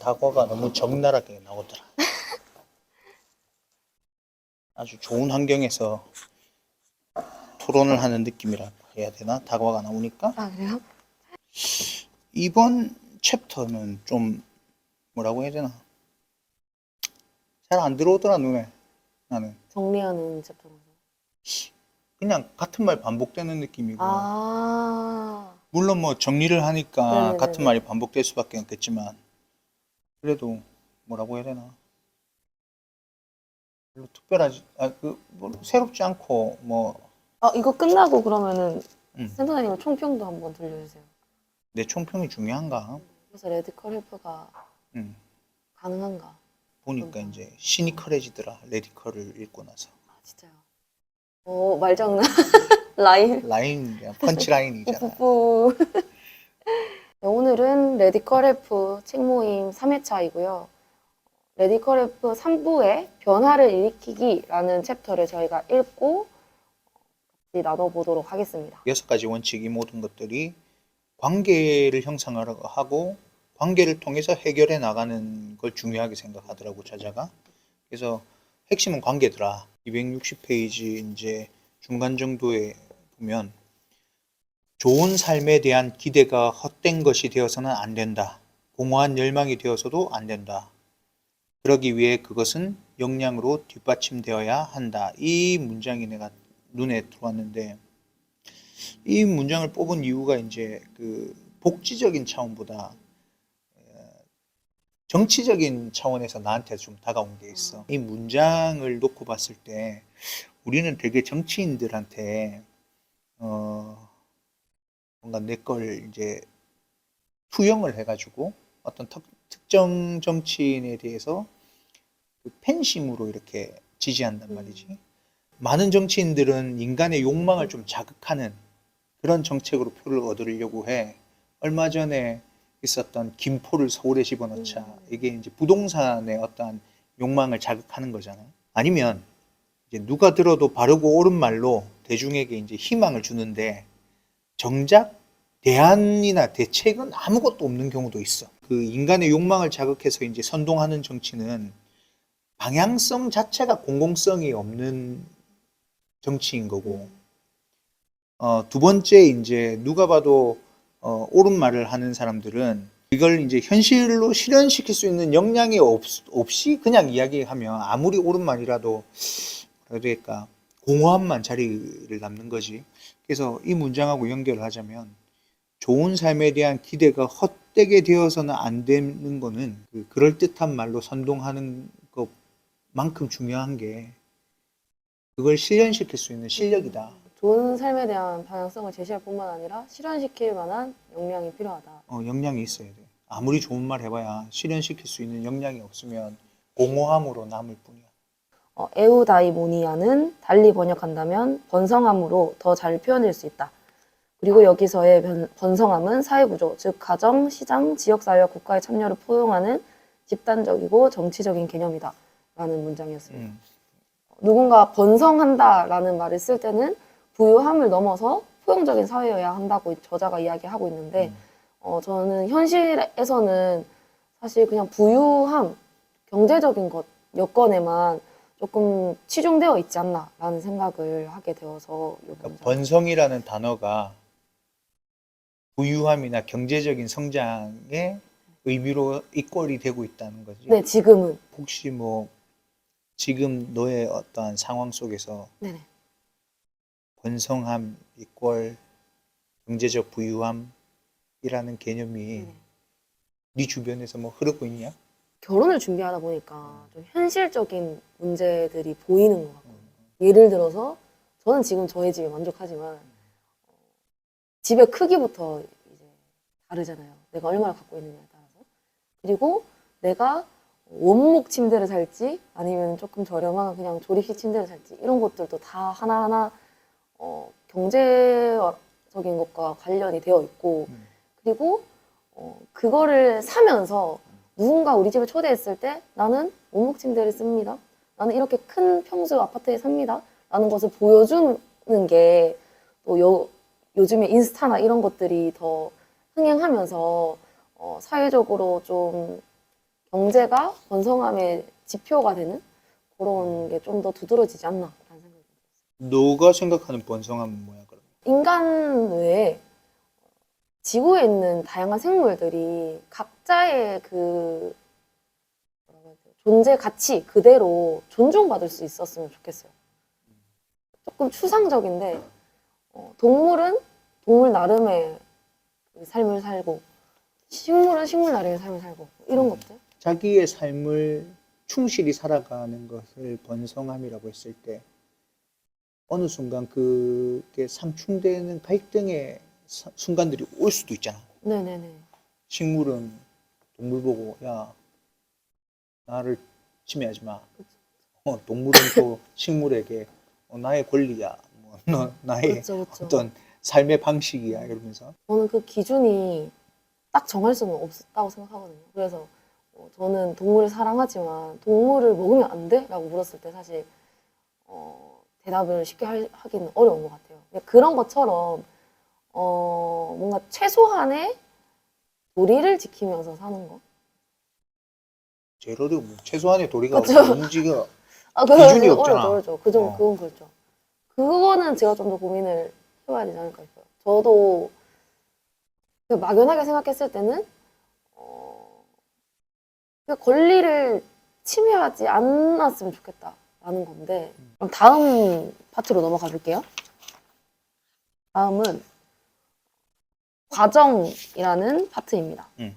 다과가 너무 적나라하게 나오더라. 아주 좋은 환경에서 토론을 하는 느낌이라 해야 되나? 다과가 나오니까 아 그래요? 이번 챕터는 좀 뭐라고 해야 되나? 잘 안 들어오더라 눈에 나는 정리하는 챕터라서. 그냥 같은 말 반복되는 느낌이고 아 물론 뭐 정리를 하니까 네네네네. 같은 말이 반복될 수밖에 없겠지만 그래도 뭐라고 해야 되나 별로 특별하지 아그 뭐 새롭지 않고 뭐 내 아, 이거 끝나고 그러면은 음. 센터장님 총평도 한번 들려주세요. 총평이 중요한가 그래서 레드컬 헬프가 음, 가능한가? 보니까 음. 이제 시니컬해지더라 레디컬을 읽고 나서 아 진짜요. 오 말장난 라인 라인 펀치 라인이잖아 뿌뿌. 네, 오늘은 레디컬 헬프 책 모임 3회차이고요. 레디컬 헬프 3부의 변화를 일으키기라는 챕터를 저희가 읽고 같이 나눠보도록 하겠습니다. 여섯 가지 원칙 이 모든 것들이 관계를 형성하려고 하고 관계를 통해서 해결해 나가는 걸 중요하게 생각하더라고 저자가 그래서 핵심은 관계더라 260페이지 이제 중간 정도에 보면 좋은 삶에 대한 기대가 헛된 것이 되어서는 안 된다. 공허한 열망이 되어서도 안 된다. 그러기 위해 그것은 역량으로 뒷받침되어야 한다. 이 문장이 내가 눈에 들어왔는데 이 문장을 뽑은 이유가 이제 그 복지적인 차원보다 어, 정치적인 차원에서 나한테 좀 다가온 게 있어. 이 문장을 놓고 봤을 때 우리는 되게 정치인들한테 어 뭔가 내 걸 이제 투영을 해가지고 어떤 특, 특정 정치인에 대해서 그 팬심으로 이렇게 지지한단 말이지. 많은 정치인들은 인간의 욕망을 좀 자극하는 그런 정책으로 표를 얻으려고 해. 얼마 전에 있었던 김포를 서울에 집어넣자. 음. 이게 이제 부동산의 어떠한 욕망을 자극하는 거잖아요. 아니면 이제 누가 들어도 바르고 옳은 말로 대중에게 이제 희망을 주는데 정작 대안이나 대책은 아무것도 없는 경우도 있어. 그 인간의 욕망을 자극해서 이제 선동하는 정치는 방향성 자체가 공공성이 없는 정치인 거고 어, 두 번째 이제 누가 봐도 어, 옳은 말을 하는 사람들은 이걸 이제 현실로 실현시킬 수 있는 역량이 없, 없이 그냥 이야기하면 아무리 옳은 말이라도 해야 될까 공허함만 자리를 남는 거지. 그래서 이 문장하고 연결을 하자면 좋은 삶에 대한 기대가 헛되게 되어서는 안 되는 거는 그 그럴듯한 말로 선동하는 것만큼 중요한 게 그걸 실현시킬 수 있는 실력이다. 좋은 삶에 대한 방향성을 제시할 뿐만 아니라 실현시킬 만한 역량이 필요하다. 어, 역량이 있어야 돼. 아무리 좋은 말 해봐야 실현시킬 수 있는 역량이 없으면 공허함으로 남을 뿐이야. 어, 에우다이모니아는 달리 번역한다면 번성함으로 더 잘 표현될 수 있다. 그리고 여기서의 변- 번성함은 사회구조, 즉 가정, 시장, 지역사회와 국가의 참여를 포용하는 집단적이고 정치적인 개념이다. 라는 문장이었습니다. 음, 누군가 번성한다 라는 말을 쓸 때는 부유함을 넘어서 포용적인 사회여야 한다고 저자가 이야기하고 있는데 음. 어, 저는 현실에서는 사실 그냥 부유함, 경제적인 것, 여건에만 조금 치중되어 있지 않나라는 생각을 하게 되어서 이 그러니까. 번성이라는 단어가 부유함이나 경제적인 성장의 의미로 이꼴이 되고 있다는 거지. 네, 지금은. 혹시 뭐 지금 너의 어떠한 상황 속에서 네네. 번성함 이꼴 경제적 부유함이라는 개념이 네네. 네 주변에서 뭐 흐르고 있냐? 결혼을 준비하다 보니까 좀 현실적인 문제들이 보이는 것 같아요. 예를 들어서 저는 지금 저희 집에 만족하지만 어, 집의 크기부터 이제 다르잖아요. 내가 얼마나 갖고 있느냐에 따라서. 그리고 내가 원목 침대를 살지 아니면 조금 저렴한 그냥 조립식 침대를 살지 이런 것들도 다 하나하나 어, 경제적인 것과 관련이 되어 있고 음. 그리고 어, 그거를 사면서 누군가 우리 집에 초대했을 때 나는 원목 침대를 씁니다. 나는 이렇게 큰 평수 아파트에 삽니다. 라는 것을 보여주는 게 또 요즘에 인스타나 이런 것들이 더 흥행하면서 어, 사회적으로 좀 경제가 번성함의 지표가 되는 그런 게 좀 더 두드러지지 않나 라는 생각이 들어요. 너가 생각하는 번성함은 뭐야 그러면? 인간 외에 지구에 있는 다양한 생물들이 각 자의 그 존재 가치 그대로 존중받을 수 있었으면 좋겠어요. 조금 추상적인데 어, 동물은 동물 나름의 그 삶을 살고 식물은 식물 나름의 삶을 살고 이런 것들 자기의 삶을 충실히 살아가는 것을 번성함이라고 했을 때 어느 순간 그게 상충되는 갈등의 사- 순간들이 올 수도 있잖아. 네네네 식물은 동물 보고 야 나를 침해하지 마. 어, 동물은 또 식물에게 어, 나의 권리야. 뭐, 너, 나의 그렇죠 그렇죠. 어떤 삶의 방식이야 이러면서 저는 그 기준이 딱 정할 수는 없다고 생각하거든요. 그래서 어, 저는 동물을 사랑하지만 동물을 먹으면 안 돼? 라고 물었을 때 사실 어, 대답을 쉽게 할- 하기는 어려운 것 같아요. 근데 그런 것처럼 어, 뭔가 최소한의 도리를 지키면서 사는 거. 제일 어려워. 최소한의 도리가 그쵸. 뭔지가 아, 기준이 어렵죠, 없잖아. 어렵죠. 그 정, 어. 그건 그렇죠. 그거는 제가 좀 더 고민을 해봐야 되지 않을까 싶어요. 저도 그 막연하게 생각했을 때는 어, 그 권리를 침해하지 않았으면 좋겠다라는 건데 그럼 다음 파트로 넘어가 볼게요. 다음은 과정이라는 파트입니다. 음.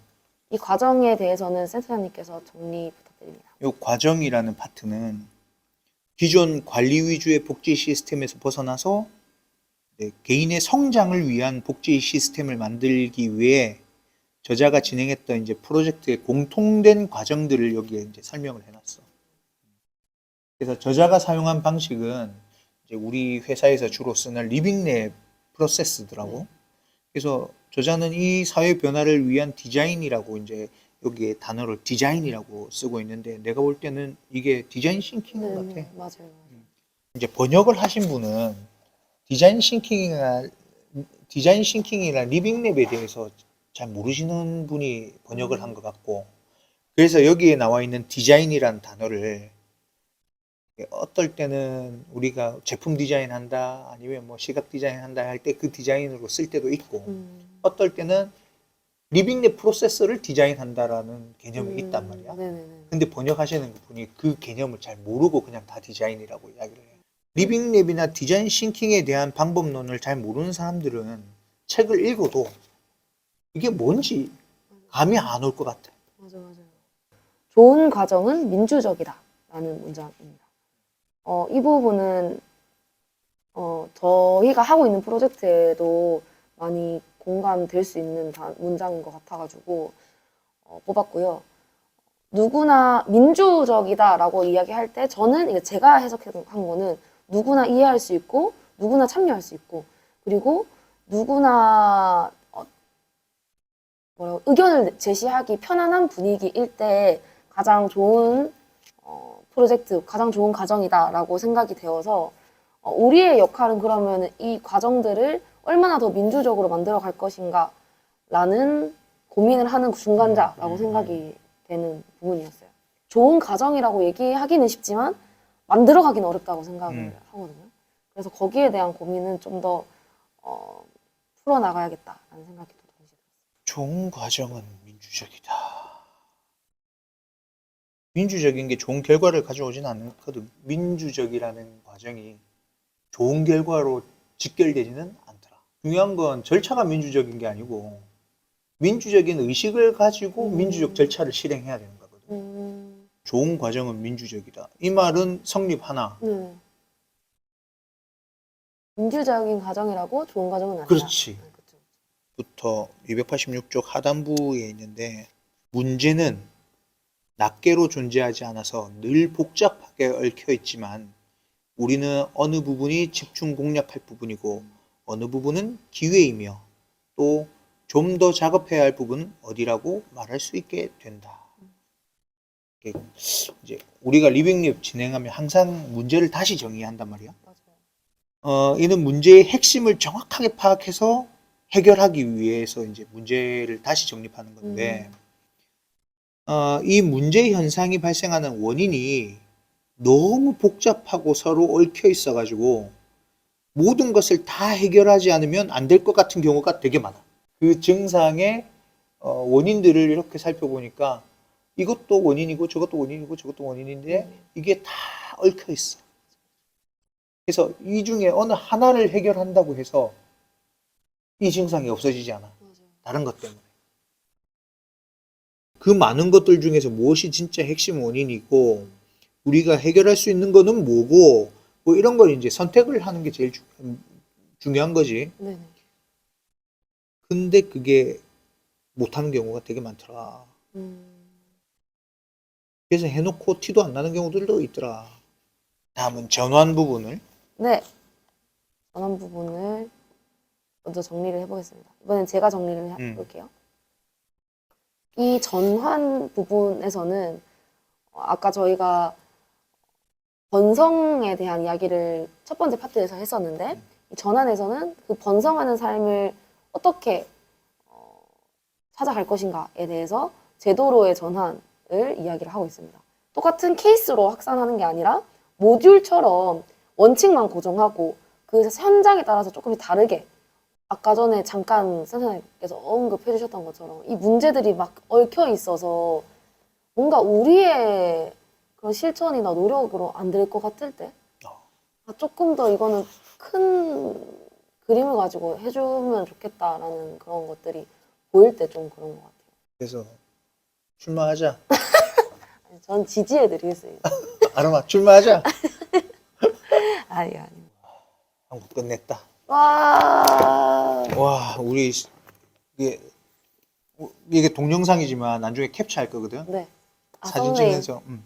이 과정에 대해서는 센터장님께서 정리 부탁드립니다. 이 과정이라는 파트는 기존 관리 위주의 복지 시스템에서 벗어나서 네, 개인의 성장을 위한 복지 시스템을 만들기 위해 저자가 진행했던 이제 프로젝트의 공통된 과정들을 여기에 이제 설명을 해놨어. 그래서 저자가 사용한 방식은 이제 우리 회사에서 주로 쓰는 리빙랩 프로세스더라고. 그래서 저자는 이 사회 변화를 위한 디자인이라고 이제 여기에 단어를 디자인이라고 쓰고 있는데 내가 볼 때는 이게 디자인 싱킹인 것 같아. 네, 맞아요. 이제 번역을 하신 분은 디자인 싱킹이나 디자인 싱킹이나 리빙 랩에 대해서 잘 모르시는 분이 번역을 한 것 같고 그래서 여기에 나와 있는 디자인이라는 단어를 어떨 때는 우리가 제품 디자인 한다 아니면 뭐 시각 디자인 한다 할 때 그 디자인으로 쓸 때도 있고 음. 어떨 때는 리빙랩 프로세서를 디자인한다라는 개념이 있단 말이야. 음, 네네네. 근데 번역하시는 분이 그 개념을 잘 모르고 그냥 다 디자인이라고 이야기를 해요. 리빙 랩이나 디자인 싱킹에 대한 방법론을 잘 모르는 사람들은 책을 읽어도 이게 뭔지 감이 안 올 것 같아. 맞아 맞아요. 좋은 과정은 민주적이다 라는 문장입니다. 어, 이 부분은 어, 저희가 하고 있는 프로젝트에도 많이 공감될 수 있는 다- 문장인 것 같아가지고 어, 뽑았고요. 누구나 민주적이다라고 이야기할 때 저는 제가 해석한 거는 누구나 이해할 수 있고 누구나 참여할 수 있고 그리고 누구나 어, 뭐라고 의견을 제시하기 편안한 분위기일 때 가장 좋은 어, 프로젝트, 가장 좋은 과정이다라고 생각이 되어서 어, 우리의 역할은 그러면 이 과정들을 얼마나 더 민주적으로 만들어 갈 것인가라는 고민을 하는 중간자라고 생각이 되는 부분이었어요. 좋은 과정이라고 얘기하기는 쉽지만 만들어 가기는 어렵다고 생각을 음. 하거든요. 그래서 거기에 대한 고민은 좀더 어, 풀어 나가야겠다라는 생각이 또 동시에 들었어요. 좋은 과정은 민주적이다. 민주적인 게 좋은 결과를 가져오진 않거든. 민주적이라는 과정이 좋은 결과로 직결되지는. 중요한 건 절차가 민주적인 게 아니고 민주적인 의식을 가지고 음. 민주적 절차를 실행해야 되는 거거든. 음, 좋은 과정은 민주적이다. 이 말은 성립 하나? 네. 민주적인 과정이라고 좋은 과정은 아니다. 그렇지. 네, 그렇죠. 부터 286쪽 하단부에 있는데 문제는 낱개로 존재하지 않아서 늘 복잡하게 얽혀 있지만 우리는 어느 부분이 집중 공략할 부분이고 어느 부분은 기회이며 또 좀 더 작업해야 할 부분은 어디라고 말할 수 있게 된다. 이제 우리가 리빙랩 진행하면 항상 문제를 다시 정의한단 말이야. 어, 이는 문제의 핵심을 정확하게 파악해서 해결하기 위해서 이제 문제를 다시 정립하는 건데 음. 어, 이 문제 현상이 발생하는 원인이 너무 복잡하고 서로 얽혀 있어가지고 모든 것을 다 해결하지 않으면 안 될 것 같은 경우가 되게 많아. 그 증상의 어, 원인들을 이렇게 살펴보니까 이것도 원인이고 저것도 원인이고 저것도 원인인데 이게 다 얽혀 있어. 그래서 이 중에 어느 하나를 해결한다고 해서 이 증상이 없어지지 않아. 다른 것 때문에. 그 많은 것들 중에서 무엇이 진짜 핵심 원인이고 우리가 해결할 수 있는 거는 뭐고 뭐 이런 걸 이제 선택을 하는 게 제일 주- 중요한 거지. 네네. 근데 그게 못하는 경우가 되게 많더라. 음, 그래서 해놓고 티도 안 나는 경우들도 있더라. 다음은 전환 부분을 네. 전환 부분을 먼저 정리를 해보겠습니다. 이번엔 제가 정리를 음. 해볼게요. 이 전환 부분에서는 어, 아까 저희가 번성에 대한 이야기를 첫 번째 파트에서 했었는데 이 전환에서는 그 번성하는 삶을 어떻게 어, 찾아갈 것인가에 대해서 제도로의 전환을 이야기를 하고 있습니다. 똑같은 케이스로 확산하는 게 아니라 모듈처럼 원칙만 고정하고 그 현장에 따라서 조금씩 다르게 아까 전에 잠깐 선생님께서 언급해 주셨던 것처럼 이 문제들이 막 얽혀 있어서 뭔가 우리의 그런 실천이나 노력으로 안 될 것 같을 때 어. 아, 조금 더 이거는 큰 그림을 가지고 해주면 좋겠다라는 그런 것들이 보일 때 좀 그런 것 같아요. 그래서 출마하자. 아니, 전 지지해 드리겠습니다. 아름아 출마하자. 아니 아니. 한국 끝냈다. 와. 와 우리 이게 이게 동영상이지만 나중에 캡처할 거거든. 네. 아, 사진 썸네일. 찍면서. 음.